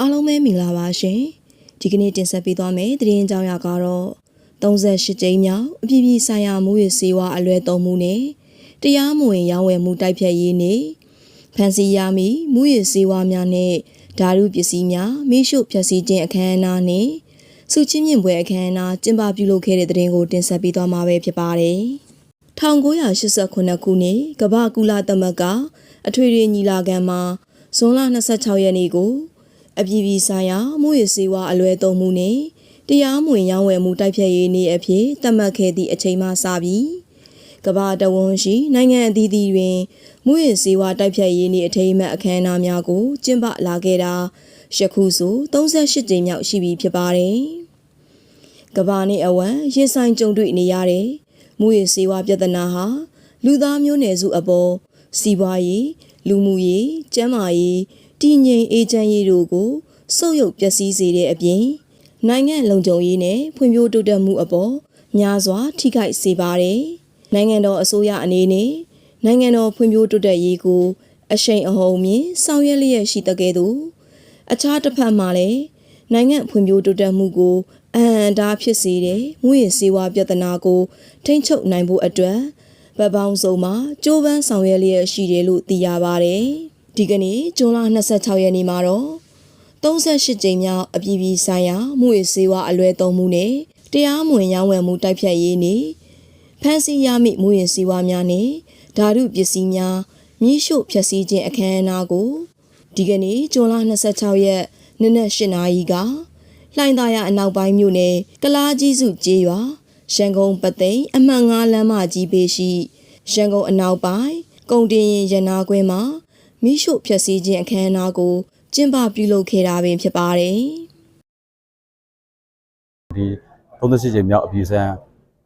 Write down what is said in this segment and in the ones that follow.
အားလုံးပဲမင်္ဂလာပါရှင်ဒီကနေ့တင်ဆက်ပေးသွားမယ့်သတင်းကြောင်းရာကတော့38ကြိမ်မြောက်အပြည်ပြည်ဆိုင်ရာမူရစေဝါအလွဲသုံးမှုနဲ့တရားမဝင်ရောင်းဝယ်မှုတိုက်ဖျက်ရေးနဲ့ဖန်စီရမီမူရစေဝါများနဲ့ဓာတုပစ္စည်းများမိရှုဖျက်ဆီးခြင်းအခမ်းအနားနဲ့စုချင်းမြင့်ပွဲအခမ်းအနားကျင်းပပြုလုပ်ခဲ့တဲ့သတင်းကိုတင်ဆက်ပေးသွားမှာပဲဖြစ်ပါတယ်1989ခုနှစ်ကမ္ဘာကုလသမဂ္ဂအထွေထွေညီလာခံမှာဇွန်လ26ရက်နေ့ကို အပြည်ပြည်ဆိုင်ရာမှုရစေဝါအလွဲသုံးမှုနဲ့တရားမဝင်ရောင်းဝယ်မှုတိုက်ဖျက်ရေးနေ့အဖြစ်သတ်မှတ်ခဲ့သည့်အချိန်မှစပြီးကမ္ဘာတဝန်းရှိနိုင်ငံအသီးသီးတွင်မှုရစေဝါတိုက်ဖျက်ရေးနေ့အထိမ်းအမှတ်အခမ်းအနားများကိုကျင်းပလာခဲ့တာယခုဆို38ကြိမ်မြောက်ရှိပြီဖြစ်ပါတယ်။ကမ္ဘာနဲ့အဝန်းရင်ဆိုင်ကြုံတွေ့နေရတဲ့မှုရစေဝါပြဿနာဟာလူသားမျိုးနွယ်စုအပေါ်စီးပွားရေးလူမှုရေးကျန်းမာရေး တည်ငြိမ်အေးချမ်းရေးတို့ကိုဆုပ်ယုပ်ပျက်စီးစေတဲ့အပြင်နိုင်ငံလုံခြုံရေးနဲ့ဖွံ့ဖြိုးတိုးတက်မှုအပေါ်များစွာထိခိုက်စေပါတယ်။နိုင်ငံတော်အစိုးရအနေနဲ့နိုင်ငံတော်ဖွံ့ဖြိုးတိုးတက်ရေးကို အရှိန်အဟုန်မြင့်ဆောင်ရွက်လျက်ရှိတဲ့ကဲ့သို့အခြားတစ်ဖက်မှာလည်းနိုင်ငံဖွံ့ဖြိုးတိုးတက်မှုကိုအဟံအတားဖြစ်စေတဲ့ငွေစေဝါပြဿနာကိုထိန်းချုပ်နိုင်ဖို့အတွက်ဗပောင်းစုံမှာကြိုးပမ်းဆောင်ရွက်လျက်ရှိတယ်လို့သိရပါတယ်။ ဒီကနေ့ဇွန်လ26ရက်နေ့မှာတော့38ကြိမ်မြောက်အပြည်ပြည်ဆိုင်ရာမှုရေးစေဝါအလွဲသုံးမှုနဲ့တရားမဝင်ရောင်းဝယ်မှုတိုက်ဖျက်ရေးနေ့ဖမ်းဆီးရမိမှုရေးစေဝါများနဲ့ဓာတုပစ္စည်းများမြစ်ရှို့ဖျက်ဆီးခြင်းအခမ်းအနားကိုဒီကနေ့ဇွန်လ26ရက်နေ့နက်8နာရီကလှိုင်သာယာအနောက်ပိုင်းမြို့နယ်ကလားကြီးစုကျေးရွာရန်ကုန်ပသိမ်အမှတ်9လမ်းမကြီးပေရှိရန်ကုန်အနောက်ပိုင်းကုံတင်ရင်ရနာကွင်းမှာ မိရှုဖျက်ဆီးခြင်းအခမ်းအနားကိုကျင်းပပြုလုပ်ခဲ့တာပင်ဖြစ်ပါတယ်ဒီ38ချိန်မြောက်အပြည်ဆန်း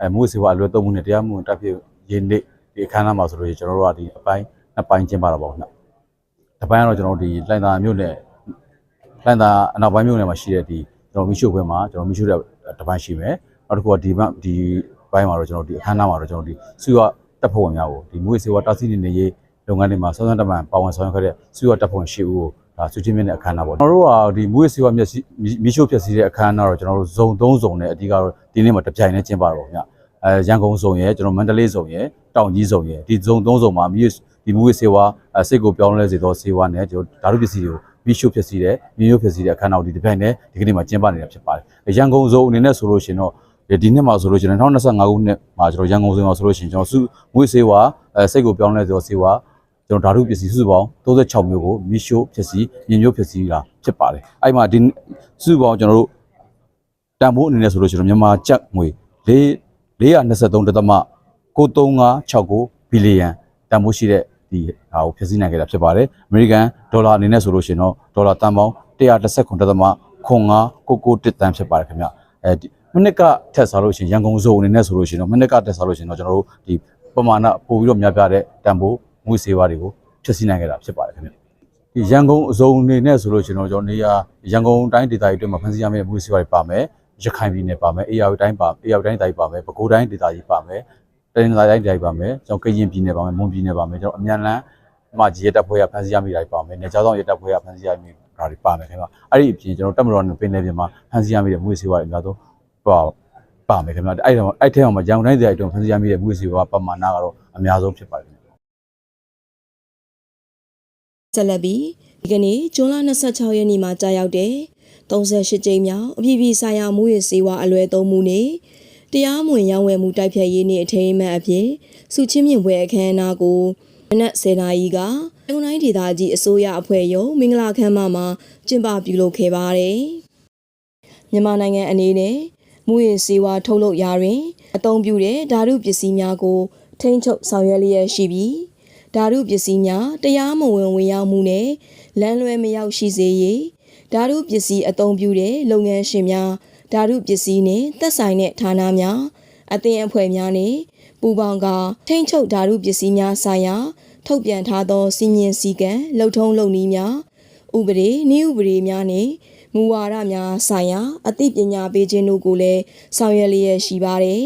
အဲမှုစေဝါအလွယ်သုံးမှုနဲ့တရားမှုတက်ဖြစ်ရင်းနေ့ဒီအခမ်းအနားမှာဆိုလို့ရှိရင်ကျွန်တော်တို့ကဒီအပိုင်းနှစ်ပိုင်းကျင်းပတာပေါ့ခင်ဗျ။တစ်ပိုင်းကတော့ကျွန်တော်တို့ဒီလိုင်သာမြို့နယ်လိုင်သာအနောက်ပိုင်းမြို့နယ်မှာရှိတဲ့ဒီကျွန်တော်မီရှို့ဘက်မှာကျွန်တော်မီရှို့တဲ့တစ်ပိုင်းရှိမယ်။နောက်တစ်ခုကဒီဘက်ဒီဘက်မှာတော့ကျွန်တော်ဒီအခမ်းအနားမှာတော့ကျွန်တော်ဒီစုရတပ်ဖွဲ့ဝင်များကိုဒီမှုစေဝါတာစီနေနေရေး လုပ်ငန်းတွေမှာစောစောတမန်ပါဝင်ဆောင်ရွက်ခဲ့တဲ့စုရတပ်ဖွဲ့ဝင်ရှိဦးကိုဒါစုချင်းမြင့်တဲ့အခမ်းအနားပေါ့ကျွန်တော်တို့ကဒီမွေးစေဝါမျက်စိမီရှို့ဖြစ်စီတဲ့အခမ်းအနားတော့ကျွန်တော်တို့ဇုံ3ဇုံနဲ့အဓိကတော့ဒီနေ့မှာတစ်ပြိုင်နဲ့ကျင်းပတော့ဗျအဲရန်ကုန်ဇုံရယ်ကျွန်တော်မန္တလေးဇုံရယ်တောင်ကြီးဇုံရယ်ဒီဇုံ3ဇုံမှာမီဒီမွေးစေဝါစိတ်ကိုပြောင်းလဲစေသောစေဝါနဲ့ကျွန်တော်ဓာတုပစ္စည်းတွေကိုမီရှို့ဖြစ်စီတဲ့မြေရိုးဖြစ်စီတဲ့အခမ်းအနားဒီတစ်ပြိုင်နဲ့ဒီကနေ့မှာကျင်းပနေတာဖြစ်ပါတယ်ရန်ကုန်ဇုံအနေနဲ့ဆိုလို့ရှိရင်တော့ဒီနှစ်မှာဆိုလို့ရှိရင်2025ခုနှစ်မှာကျွန်တော်ရန်ကုန်ဇုံမှာဆိုလို့ရှိရင်ကျွန်တော်စုမွေးစေဝါစိတ်ကိုပြောင်းလဲစေသောစေဝါ ကျွန်တော်ဓာတုပစ္စည်းစုစုပေါင်း36မျိုးကိုမီရှို့ဖြစ်စီမြင်မျိုးဖြစ်စီတာဖြစ်ပါတယ်အဲ့မှာဒီစုစုပေါင်းကျွန်တော်တို့တန်ဖိုးအနေနဲ့ဆိုလို့ရှိရင်မြန်မာကျပ်ငွေ4 423.9356ဘီလီယံတန်ဖိုးရှိတဲ့ဒီဟာကိုဖြစ်စီနိုင်ခဲ့တာဖြစ်ပါတယ်အမေရိကန်ဒေါ်လာအနေနဲ့ဆိုလို့ရှိရင်တော့ဒေါ်လာတန်ပေါင်း119.9599တန်ဖြစ်ပါတယ်ခင်ဗျအဲဒီမနစ်ကထက်စားလို့ရှိရင်ရန်ကုန်စုံအနေနဲ့ဆိုလို့ရှိရင်တော့မနစ်ကထက်စားလို့ရှိရင်တော့ကျွန်တော်တို့ဒီပမာဏပို့ပြီးတော့များပြားတဲ့တန်ဖိုး ငွေစေဝါတွေကိုဖျက်ဆီးနိုင်ခဲ့တာဖြစ်ပါတယ်ခင်ဗျဒီရန်ကုန်အစုံအနေနဲ့ဆိုလို့ရှိရင်တော့ကျွန်တော်နေရာရန်ကုန်တိုင်းဒေသကြီးအတွင်းမှာဖန်ဆီးရမယ့်ငွေစေဝါတွေပါမယ်ရခိုင်ပြည်နယ်ပါမယ်အေရဝတိုင်းပါအေရဝတိုင်းတိုင်းပါမယ်ပဲခူးတိုင်းဒေသကြီးပါမယ်တိုင်းဒေသတိုင်းတိုင်းပါမယ်ကျွန်တော်ကရင်ပြည်နယ်ပါမယ်မွန်ပြည်နယ်ပါမယ်ကျွန်တော်အမြန်လန်းမှာကြီးရတပ်ဖွဲ့ရဖန်ဆီးရမိတာပါမယ်နေကြောင်းဆောင်ရတပ်ဖွဲ့ရဖန်ဆီးရမိတာတွေပါမယ်ခင်ဗျအဲ့ဒီအပြင်ကျွန်တော်တပ်မတော်နဲ့ပင်လယ်ပြင်မှာဖန်ဆီးရမိတဲ့ငွေစေဝါတွေအများဆုံးပါပါမယ်ခင်ဗျအဲ့တော့အဲ့ထဲမှာရန်ကုန်တိုင်းဒေသကြီးအတွင်းဖန်ဆီးရမိတဲ့ငွေစေဝါပမာဏကတော့အများဆုံးဖြစ်ပါတယ် ဆက်လက်ပြီးဒီကနေ့ဇွန်လ26ရက်နေ့မှာကြာရောက်တဲ့38ကြိမ်မြောက်အပြည်ပြည်ဆိုင်ရာမူရစေဝါအလွဲသုံးမှုနဲ့တရားမဝင်ရောင်းဝယ်မှုတိုက်ဖျက်ရေးနေ့အထိမ်းအမှတ်အဖြစ်စုချင်းမြင့်ပွဲအခမ်းအနားကိုမနက်10:00နာရီကအုံတိုင်းဒေသကြီးအစိုးရအဖွဲ့ရုံးမင်္ဂလာခမ်းမမှာကျင်းပပြုလုပ်ခဲ့ပါတယ်။မြန်မာနိုင်ငံအနေနဲ့မူရစေဝါထုတ်လုပ်ရာတွင်အသုံးပြုတဲ့ဓာတုပစ္စည်းများကိုထိန်းချုပ်ဆောင်ရွက်လျက်ရှိပြီး ဓာတုပစ္စည်းများတရားမဝင်ဝင်ရောက်မှုနဲ့လမ်းလွဲမရောက်ရှိစေရေးဓာတုပစ္စည်းအသုံးပြုတဲ့လုပ်ငန်းရှင်များဓာတုပစ္စည်းနဲ့သက်ဆိုင်တဲ့ဌာနများအသင်းအဖွဲ့များနဲ့ပူးပေါင်းကထိန်းချုပ်ဓာတုပစ္စည်းများဆိုင်ရာထုတ်ပြန်ထားသောစီမင်းစည်းကမ်းလှုပ်ထုံးလုပ်နည်းများဥပဒေနည်းဥပဒေများနဲ့မူဝါဒများဆိုင်ရာအသိပညာပေးခြင်းတို့ကိုလည်းဆောင်ရွက်လျက်ရှိပါတယ်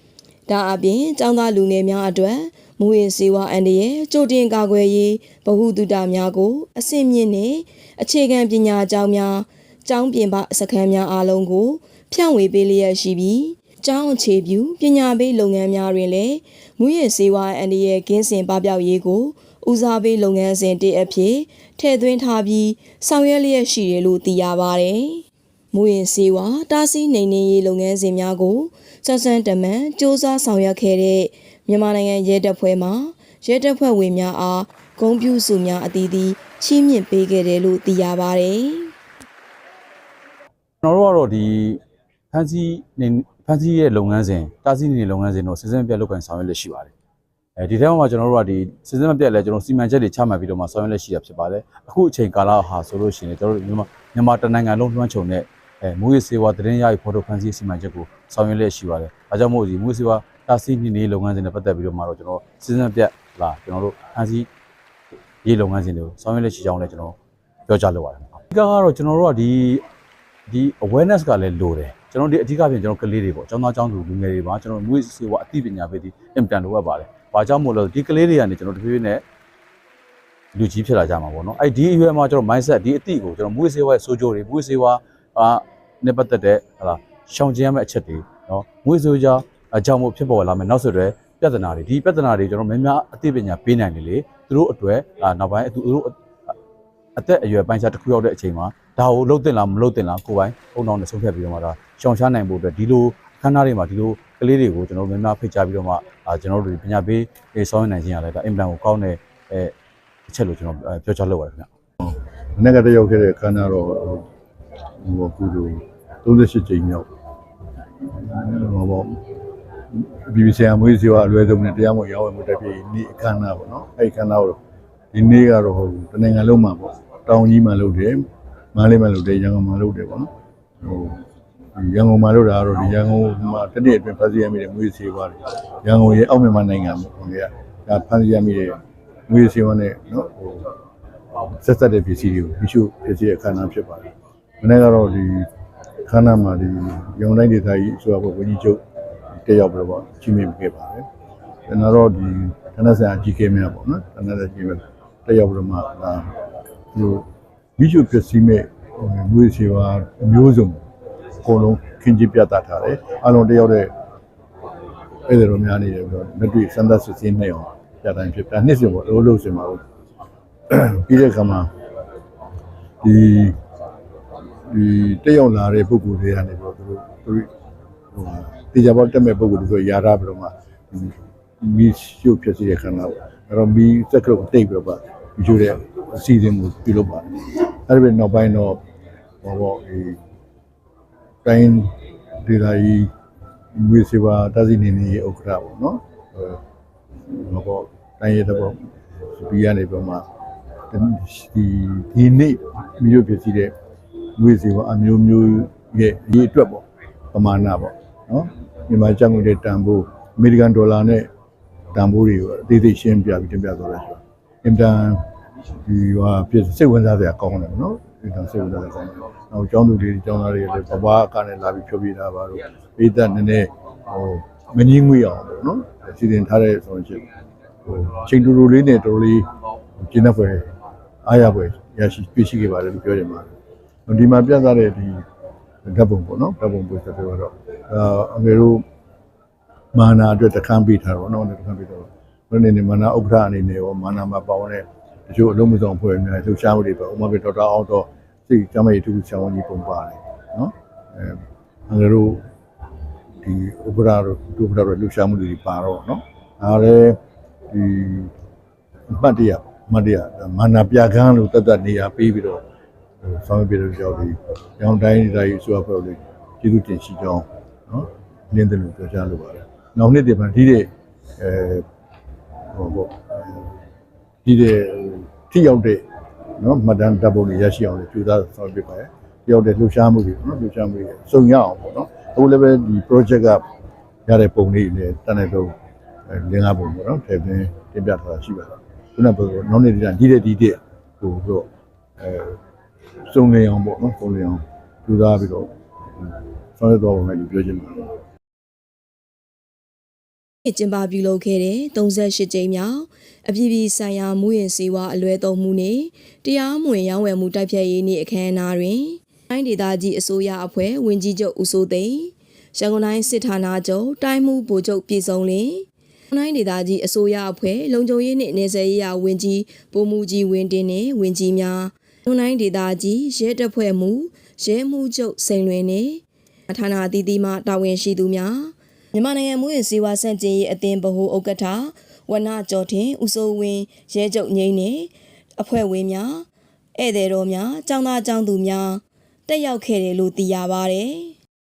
။ဒါအပြင်ចောင်းသားလူငယ်များအတွက် မမူရစေဝါအန်ဒီရဲ့ကြိုတင်ကာကွယ်ရေးဗဟုသုတများကို အဆင့်မြင့်နဲ့အခြေခံပညာကျောင်းများကျောင်းပြင်ပစခန်းများအားလုံးကို ဖြန့်ဝေပေးလျက်ရှိပြီးကျောင်းအခြေပြုပညာပေးလုပ်ငန်းများတွင်လည်းမူရစေဝါအန်ဒီရဲ့ကင်းစင်ပပျောက်ရေးကိုဦးစားပေးလုပ်ငန်းစဉ်တစ်အဖြစ်ထည့်သွင်းထားပြီးဆောင်ရွက်လျက်ရှိတယ်လို့သိရပါတယ်။မူရင်စေဝါတားဆီးနှိမ်နင်းရေးလုပ်ငန်းစဉ်များကိုစဆန်းတမန်စ조사ဆောင်ရွက်ခဲ့တဲ့ မြန်မာနိုင်ငံရဲတပ်ဖွဲ့မှရဲတပ်ဖွဲ့ဝင်များအားဂုဏ်ပြုစုများအသီးသီးချီးမြှင့်ပေးခဲ့တယ်လို့သိရပါတယ်။ကျွန်တော်တို့ကတော့ဒီဖန်စီနေဖန်စီရဲ့လုပ်ငန်းစဉ်တာစီနေလုပ်ငန်းစဉ်တို့စီစဉ်ပြတ်လုပ်ကိုင်ဆောင်ရွက်လက်ရှိပါတယ်အဲဒီထဲမှာကျွန်တော်တို့ကဒီစီစဉ်မပြတ်လဲကျွန်တော်စီမံချက်တွေချမှတ်ပြီးတော့မှဆောင်ရွက်လက်ရှိတာဖြစ်ပါတယ်အခုအချိန်ကာလဟာဆိုလို့ရှိရင်ကျွန်တော်တို့မြန်မာမြန်မာတနိုင်ငံလုံးလွှမ်းခြုံတဲ့အဲမူရစေဝါသတင်းရယူဖော်ထုတ်ဖန်စီစီမံချက်ကိုဆောင်ရွက်လက်ရှိပါတယ်ဒါကြောင့်မို့ဒီမူရစေဝါ တာစီနေနေလုပ်ငန်းစဉ်နဲ့ပတ်သက်ပြီးတော့မှတော့ကျွန်တော်စီစဉ်ပြတ်လာကျွန်တော်တို့ဖန်စီရေးလုပ်ငန်းစဉ်တွေကိုဆောင်ရွက်လက်ရှိကြောင်းလည်းကျွန်တော်ပြောကြားလိုပါတယ်အဓိကကတော့ကျွန်တော်တို့ကဒီဒီ awareness ကလည်းလိုတယ်ကျွန်တော်ဒီအဓိကပြင်ကျွန်တော်ကလေးတွေပေါ့ကျောင်းသားကျောင်းသူလူငယ်တွေပါကျွန်တော်မွေးစေဝါအသိပညာပေးဒီအင်တန်လိုအပ်ပါတယ်။ဘာကြောင့်မို့လဲဒီကလေးတွေကနေကျွန်တော်တဖြည်းဖြည်းနဲ့လူကြီးဖြစ်လာကြမှာပေါ့နော်။အဲ့ဒီအရွယ်မှာကျွန်တော် mindset ဒီအသိကိုကျွန်တော်မွေးစေဝါရဲ့စိုးကြိုးတွေမွေးစေဝါအာနဲ့ပတ်သက်တဲ့ဟလာရှောင်ကျဉ်ရမယ့်အချက်တွေနော်မွေးစေဝါ အကြောင်းမို့ဖြစ်ပေါ်လာမယ်နောက်ဆက်တွဲပြဿနာတွေဒီပြဿနာတွေကျွန်တော်များများအသိပညာပေးနိုင်တယ်လေသူတို့အတွက်အာနောက်ပိုင်းသူတို့အသက်အရွယ်ပိုင်းခြားတစ်ခုရောက်တဲ့အချိန်မှာဒါကိုလှုပ်တင်လားမလှုပ်တင်လားကိုယ်ပိုင်အုံအောင်နဲ့ဆုံးဖြတ်ပြီးတော့မှဒါရှောင်ရှားနိုင်ဖို့အတွက်ဒီလိုခန်းသားတွေမှာဒီလိုကလေးတွေကိုကျွန်တော်တို့များများဖိတ်ကြားပြီးတော့မှအာကျွန်တော်တို့ဒီပညာပေးရေးဆောင်ရွက်နိုင်ခြင်းရတယ်ဒါအင်ပလန်ကိုကောင်းတဲ့အဲအချက်လို့ကျွန်တော်အဲပြောချလုပ်ပါတယ်ခင်ဗျမနေ့ကတည်းရောက်ခဲ့တဲ့ခန်းနာတော့ဟိုကူလို38ကြိမ်မြောက်ဟောပေါ့ ဘီဘီဆီအမွေးစီဝအလွယ်ဆုံးနဲ့တရားမဝင်ရောက်ဝင်မှုတက်ပြီးနေ့အခမ်းအနားပေါ့နော်အဲ့ဒီအခမ်းအနားကိုဒီနေ့ကတော့ဟိုတနိုင်ငံလုံးမှာပေါ့တောင်ကြီးမှာလုပ်တယ်မန္တလေးမှာလုပ်တယ်ရန်ကုန်မှာလုပ်တယ်ပေါ့နော်ဟိုရန်ကုန်မှာလုပ်တာကတော့ဒီရန်ကုန်မှာတနေ့အတွင်းဖန်စီရမိတဲ့မွေးစီဝါတွေရန်ကုန်ရဲ့အောက်မြန်မာနိုင်ငံမှာဟိုကဒါဖန်စီရမိတဲ့မွေးစီဝါနဲ့နော်ဟိုဆက်ဆက်တဲ့ပစ္စည်းတွေကိုမိရှုပစ္စည်းရဲ့အခမ်းအနားဖြစ်ပါတယ်။မနေ့ကတော့ဒီခမ်းနားမှာဒီရုံတိုင်းဒေသကြီးအစိုးရဘုဝန်ကြီးချုပ် တက်ရောက်ပြီးတော့ကြီးမြင့်ခဲ့ပါတယ်။ကျွန်တော်တို့ဒီခဏဆိုင်အကြီးကဲများပေါ့နော်။ခဏဆိုင်ကြီးမြင့်တက်ရောက်ပြီးတော့မှဒါဒီမိရှုပစ္စည်းမဲ့မွေးစီဝါအမျိုးစုံအကုန်လုံးခင်းကျင်းပြသထားတယ်။အလုံးတက်ရောက်တဲ့အဲ့ဒါတော့များနေတယ်ပြီးတော့လက်တွေ့စမ်းသပ်စစ်ဆေးနေအောင်ပြတိုင်းဖြစ်ပြနှစ်စဉ်ပေါ့လို့လို့စင်ပါဘူးပြီးတဲ့အခါမှာဒီဒီတက်ရောက်လာတဲ့ပုဂ္ဂိုလ်တွေကနေပြီးတော့သူတို့သူတို့ဟို တေချာပေါက်တက်မဲ့ပုဂ္ဂိုလ်တွေဆိုရာထားပြီးတော့မှမီရှုပ်ဖြစ်စီတဲ့ခန္ဓာပေါ့အဲ့တော့မီစက်ကလို့တိတ်ပြီးတော့မီရှုပ်တဲ့အစီအစဉ်ကိုပြုလုပ်ပါတယ်အဲ့ဒီနောက်ပိုင်းတော့ဟောပေါ့ဒီတိုင်းဒေသကြီးမွေးစေပါတသိနေနေဥက္ကဋ္ဌပေါ့နော်ဟောပေါ့တိုင်းရတဲ့ပေါ့ဒီကနေပြီးတော့မှဒီဒီနေ့မြို့ပြည့်တဲ့ငွေစီပေါ့အမျိုးမျိုးရဲ့အရေးအတွက်ပေါ့ပမာဏပေါ့နော် မြန်မာကျပ်ငွေတဲ့တန်ဖိုးအမေရိကန်ဒေါ်လာနဲ့တန်ဖိုးတွေကိုအသေးသေးရှင်းပြပြီးတင်ပြသွားတယ်ဆိုတော့အင်တန်ဒီဟာပြည့်စိတ်ဝင်စားစရာကောင်းတယ်နော်အင်တန်စိတ်ဝင်စားစရာကောင်းတယ်နောက်ကျောင်းသူတွေကျောင်းသားတွေလည်းဘဘကနဲ့လာပြီးဖြုတ်ပြတာပါတော့ပိသက်နည်းနည်းဟိုမငင်းငွေအောင်ပေါ့နော်စီစဉ်ထားတဲ့ဆိုရင်ဟိုချိန်တူတူလေးနဲ့တော်တော်လေးကျင်းတဲ့ဖွယ်အားရပွဲရရှိတွေ့ရှိခဲ့ပါတယ်လို့ပြောချင်ပါတယ်ဒီမှာပြသတဲ့ဒီ ဓာတ်ပုံပေါ့နော်ဓာတ်ပုံပွဲဆက်ပြောတော့အာအငယ်တို့မာနာအတွက်တခန်းပေးထားတော့နော်တခန်းပေးတော့ဘယ်နေနေမာနာဥက္ကဋ္ဌအနေနဲ့ရောမာနာမှာပေါင်းတဲ့တချို့အလုံးမစုံဖွဲ့များလှူရှားမှုတွေပေါ့ဥပမာပြဒေါက်တာအောင်တော့စိတ်ကျမ်းမာရေးတူဆရာဝန်ကြီးပုံပါတယ်နော်အဲအငယ်တို့ဒီဥက္ကဋ္ဌတို့ဒုဥက္ကဋ္ဌတို့လှူရှားမှုတွေပါတော့နော်ဒါလည်းဒီမှတ်တရမှတ်တရမာနာပြကန်းလို့တတ်တတ်နေရာပေးပြီးတော့ ဆောင်းပြလို့ကြောက်ပြီးရောင်းတိုင်းတိုင်းဆိုတော့ပြောလို့ကျေးဇူးတင်ရှိကြောင်းနော်လင်းတယ်လို့ပြောချလိုပါတယ်။နောက်နှစ်တည်းမှာဒီတဲ့အဲဟောပေါ့ဒီတဲ့ထိရောက်တဲ့နော်မှတ်တမ်းတပ်ပုံတွေရရှိအောင်လည်းကြိုးစားဆောင်ရွက်ပါရယ်။ရောက်တဲ့လှူရှားမှုတွေနော်လှူရှားမှုတွေစုံရအောင်ပေါ့နော်။အခုလည်းပဲဒီ project ကရတဲ့ပုံလေးတွေလည်းတန်းတဲ့တော့လင်းကားပုံပေါ့နော်ထည့်သွင်းတင်ပြထားတာရှိပါတယ်။ခုနကပြောနောက်နေ့တည်းဒီတဲ့ဒီတဲ့ဟိုတော့အဲ စုံလင်အောင်ပေါ့နော်စုံလင်အောင်ကြိုးစားပြီးတော့ဆောင်ရွက်တော့မယ်လို့ပြောချင်ပါတယ်ကျင်းပပြုလုပ်ခဲ့တဲ့38ကြိမ်မြောက်အပြည်ပြည်ဆိုင်ရာမူရင်စီဝါအလွဲသုံးမှုနဲ့တရားမဝင်ရောင်းဝယ်မှုတိုက်ဖျက်ရေးနေ့အခမ်းအနားတွင်တိုင်းဒေသကြီးအစိုးရအဖွဲ့ဝင်ကြီးချုပ်ဦးစိုးသိန်းရန်ကုန်တိုင်းစစ်ဌာနချုပ်တိုင်းမှုဗိုလ်ချုပ်ပြည်စုံလင်းတိုင်းဒေသကြီးအစိုးရအဖွဲ့လုံခြုံရေးနှင့်နေဆက်ရေးရာဝန်ကြီးဗိုလ်မှူးကြီးဝင်းတင်နှင့်ဝန်ကြီးများ တိုင်းဒေသကြီးရဲတပ်ဖွဲ့မှုရဲမှုချုပ်စိန်လွင်နှင့်ဌာနအသီးသီးမှတာဝန်ရှိသူများမြန်မာနိုင်ငံမူရင်စီဝါစန့်ကျင်ရေးအသင်းဗဟိုဥက္ကဋ္ဌဝနကျော်တင်ဦးစိုးဝင်းရဲချုပ်ငိမ့်နဲ့အဖွဲ့ဝင်များဧည့်သည်တော်များចောင်းသားចောင်းသူများတက်ရောက်ခဲ့တယ်လို့သိရပါဗျ။